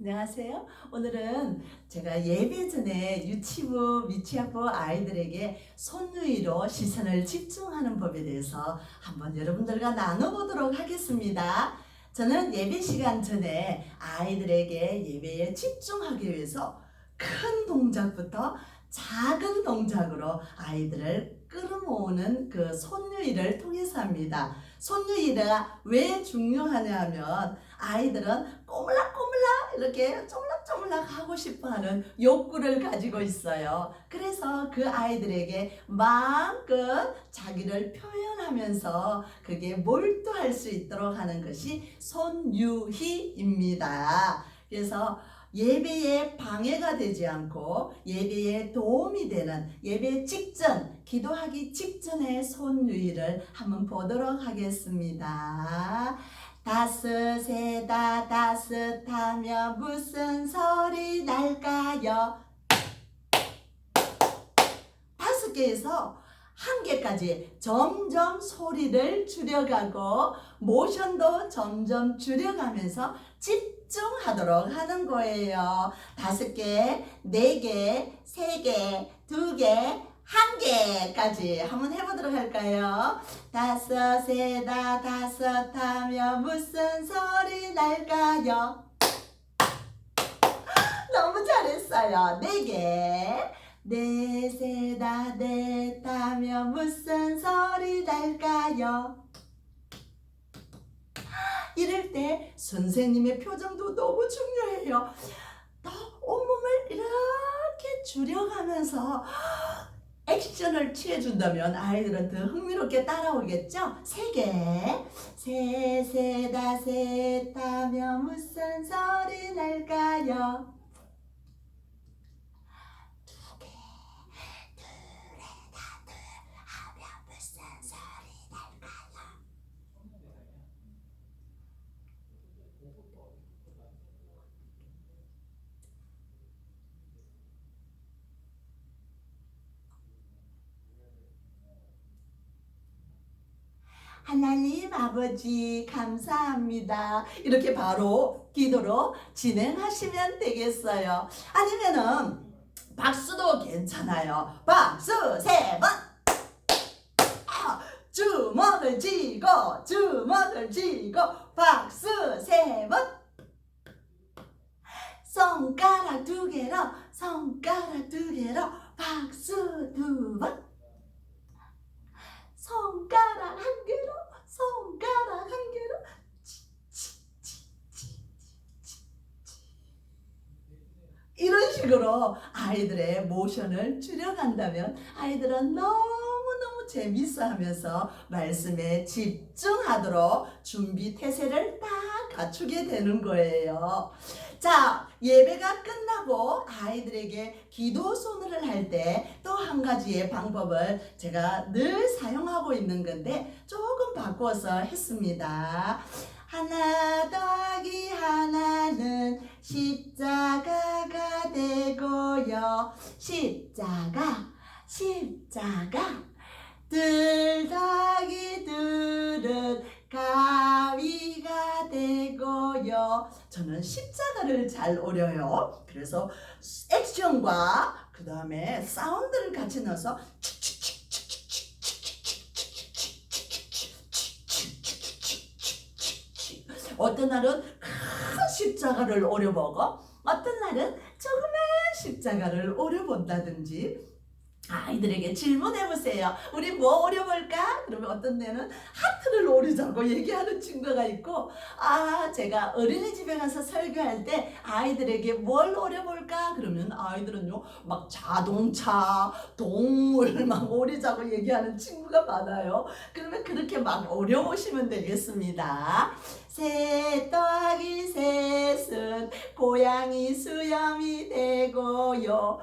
안녕하세요. 오늘은 제가 예배 전에 유치부, 미취학부 아이들에게 손누이로 시선을 집중하는 법에 대해서 한번 여러분들과 나눠보도록 하겠습니다. 저는 예배 시간 전에 아이들에게 예배에 집중하기 위해서 큰 동작부터 작은 동작으로 아이들을 끌어모으는 그 손유이를 통해서 합니다. 손유이가 왜 중요하냐 하면 아이들은 꼬물락꼬물락 이렇게 쪼물락쪼물락 하고 싶어 하는 욕구를 가지고 있어요. 그래서 그 아이들에게 마음껏 자기를 표현하면서 그게 몰두할 수 있도록 하는 것이 손유희입니다. 그래서 예배에 방해가 되지 않고 예배에 도움이 되는 예배 직전, 기도하기 직전의 손유희를 한번 보도록 하겠습니다. 따스세다 따스하며 무슨 소리 날까요? 다섯 개에서 한 개까지 점점 소리를 줄여가고 모션도 점점 줄여가면서 집중하도록 하는 거예요. 다섯 개, 네 개, 세 개, 두 개, 한 개까지 한번 해보도록 할까요? 다섯 세다 다섯 하며 무슨 소리 날까요? 너무 잘했어요. 네 개. 네 세다 넷 하며 무슨 소리 날까요? 이럴 때 선생님의 표정도 너무 중요해요. 또 온몸을 이렇게 줄여가면서 액션을 취해준다면 아이들은 더 흥미롭게 따라오겠죠? 세 개. 세, 세다, 셋 하면 무슨 소리 날까요? 두 개. 둘에다 둘 하면 무슨 소리 날까요? 하나님 아버지 감사합니다. 이렇게 바로 기도로 진행하시면 되겠어요. 아니면은 박수도 괜찮아요. 박수 세 번. 아, 주먹을 쥐고 주먹을 쥐고 박수 세 번. 손가락 두 개로 손가락 두 개로 박수 두 번. 이런 식으로 아이들의 모션을 줄여간다면 아이들은 너무너무 재밌어 하면서 말씀에 집중하도록 준비 태세를 딱 갖추게 되는 거예요. 자, 예배가 끝나고 아이들에게 기도 손을 할 때 또 한 가지의 방법을 제가 늘 사용하고 있는 건데 조금 바꿔서 했습니다. 하나 더하기 하나는 십자가가 되고요. 십자가, 십자가. 둘 더하기 둘은 가위가 되고요. 저는 십자가를 잘 오려요. 그래서 액션과 그 다음에 사운드를 같이 넣어서 어떤 날은 큰 십자가를 오려보고 어떤 날은 조그만 십자가를 오려본다든지 아이들에게 질문해 보세요. 우리 뭐 오려볼까? 그러면 어떤 데는 하트를 오르자고 얘기하는 친구가 있고, 아, 제가 어린이집에 가서 설교할 때 아이들에게 뭘 오려볼까? 그러면 아이들은요, 막 자동차, 동물 막 오리자고 얘기하는 친구가 많아요. 그러면 그렇게 막 오려보시면 되겠습니다. 셋 더하기 셋은 고양이 수염이 되고요.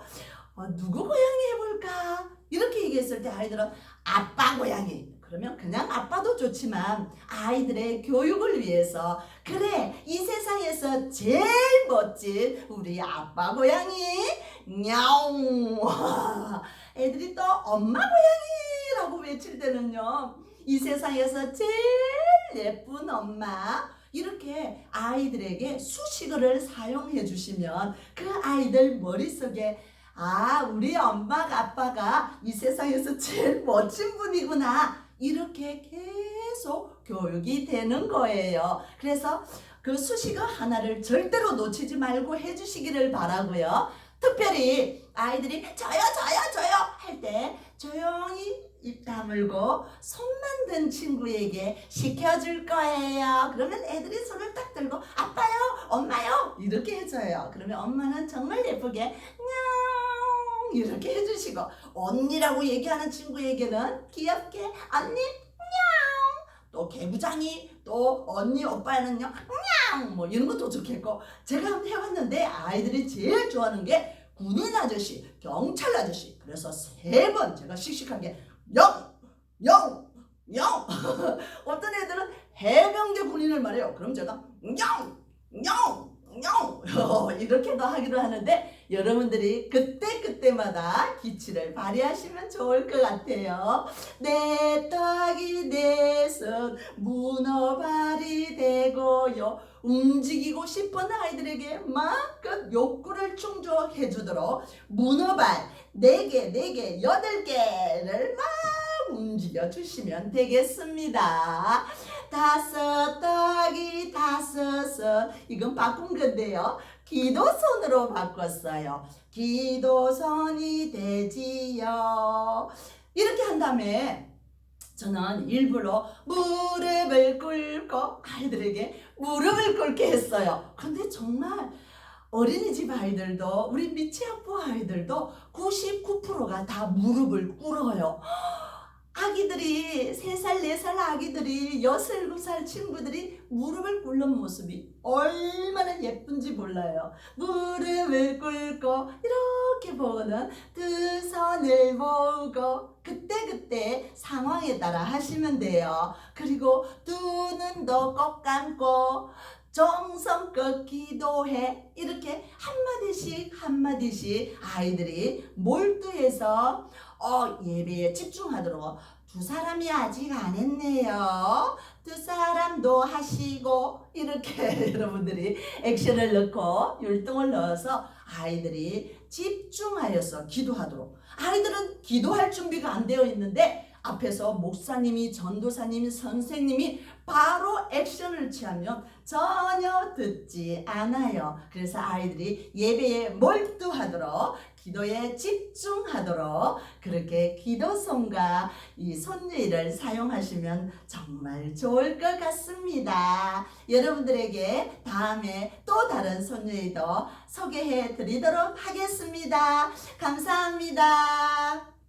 어, 누구 고양이 해볼까? 이렇게 얘기했을 때 아이들은 아빠 고양이. 그러면 그냥 아빠도 좋지만 아이들의 교육을 위해서 그래 이 세상에서 제일 멋진 우리 아빠 고양이 냐옹 애들이 또 엄마 고양이라고 외칠 때는요 이 세상에서 제일 예쁜 엄마 이렇게 아이들에게 수식어를 사용해 주시면 그 아이들 머릿속에 아, 우리 엄마가 아빠가 이 세상에서 제일 멋진 분이구나. 이렇게 계속 교육이 되는 거예요. 그래서 그 수식어 하나를 절대로 놓치지 말고 해주시기를 바라고요. 특별히 아이들이 저요, 저요, 저요 할 때 조용히 입 다물고 손만 든 친구에게 시켜줄 거예요. 그러면 애들이 손을 딱 들고 아빠요, 엄마요 이렇게 해줘요. 그러면 엄마는 정말 예쁘게 냥 이렇게 해주시고 언니라고 얘기하는 친구에게는 귀엽게 언니 냥또 개구장이 또 언니 오빠는요 냥뭐 이런 것도 좋겠고 제가 한번 해봤는데 아이들이 제일 좋아하는 게 군인 아저씨, 경찰 아저씨. 그래서 세 번 제가 씩씩하게 영, 영, 영. 어떤 애들은 해병대 군인을 말해요. 그럼 제가 영, 영, 영 이렇게도 하기로 하는데 여러분들이 그때 그때마다 기치를 발휘하시면 좋을 것 같아요. 내 떡이 내손 문어발이 되고요. 움직이고 싶은 아이들에게 마음껏 욕구를 충족해 주도록 문어발 4개, 4개, 8개를 막 움직여 주시면 되겠습니다. 다섯 떡이 다섯은 이건 바꾼 건데요. 기도선으로 바꿨어요. 기도선이 되지요. 이렇게 한 다음에 저는 일부러 무릎을 꿇고 아이들에게 무릎을 꿇게 했어요. 근데 정말 어린이집 아이들도 우리 미취학부 아이들도 99%가 다 무릎을 꿇어요. 아기들이 3살, 4살 아기들이 6, 7살 친구들이 무릎을 꿇는 모습이 얼마나 예쁜지 몰라요. 무릎을 꿇고 이렇게 보고는 두 손을 모으고 그때그때 상황에 따라 하시면 돼요. 그리고 두 눈도 꼭 감고 정성껏 기도해 이렇게 한마디씩 한마디씩 아이들이 몰두해서 어, 예배에 집중하도록 두 사람이 아직 안 했네요. 두 사람도 하시고 이렇게 여러분들이 액션을 넣고 율동을 넣어서 아이들이 집중하여서 기도하도록 아이들은 기도할 준비가 안 되어 있는데 앞에서 목사님이 전도사님이 선생님이 바로 액션을 취하면 전혀 듣지 않아요. 그래서 아이들이 예배에 몰두하도록 기도에 집중하도록 그렇게 기도송과 이 손예를 사용하시면 정말 좋을 것 같습니다. 여러분들에게 다음에 또 다른 손예도 소개해 드리도록 하겠습니다. 감사합니다.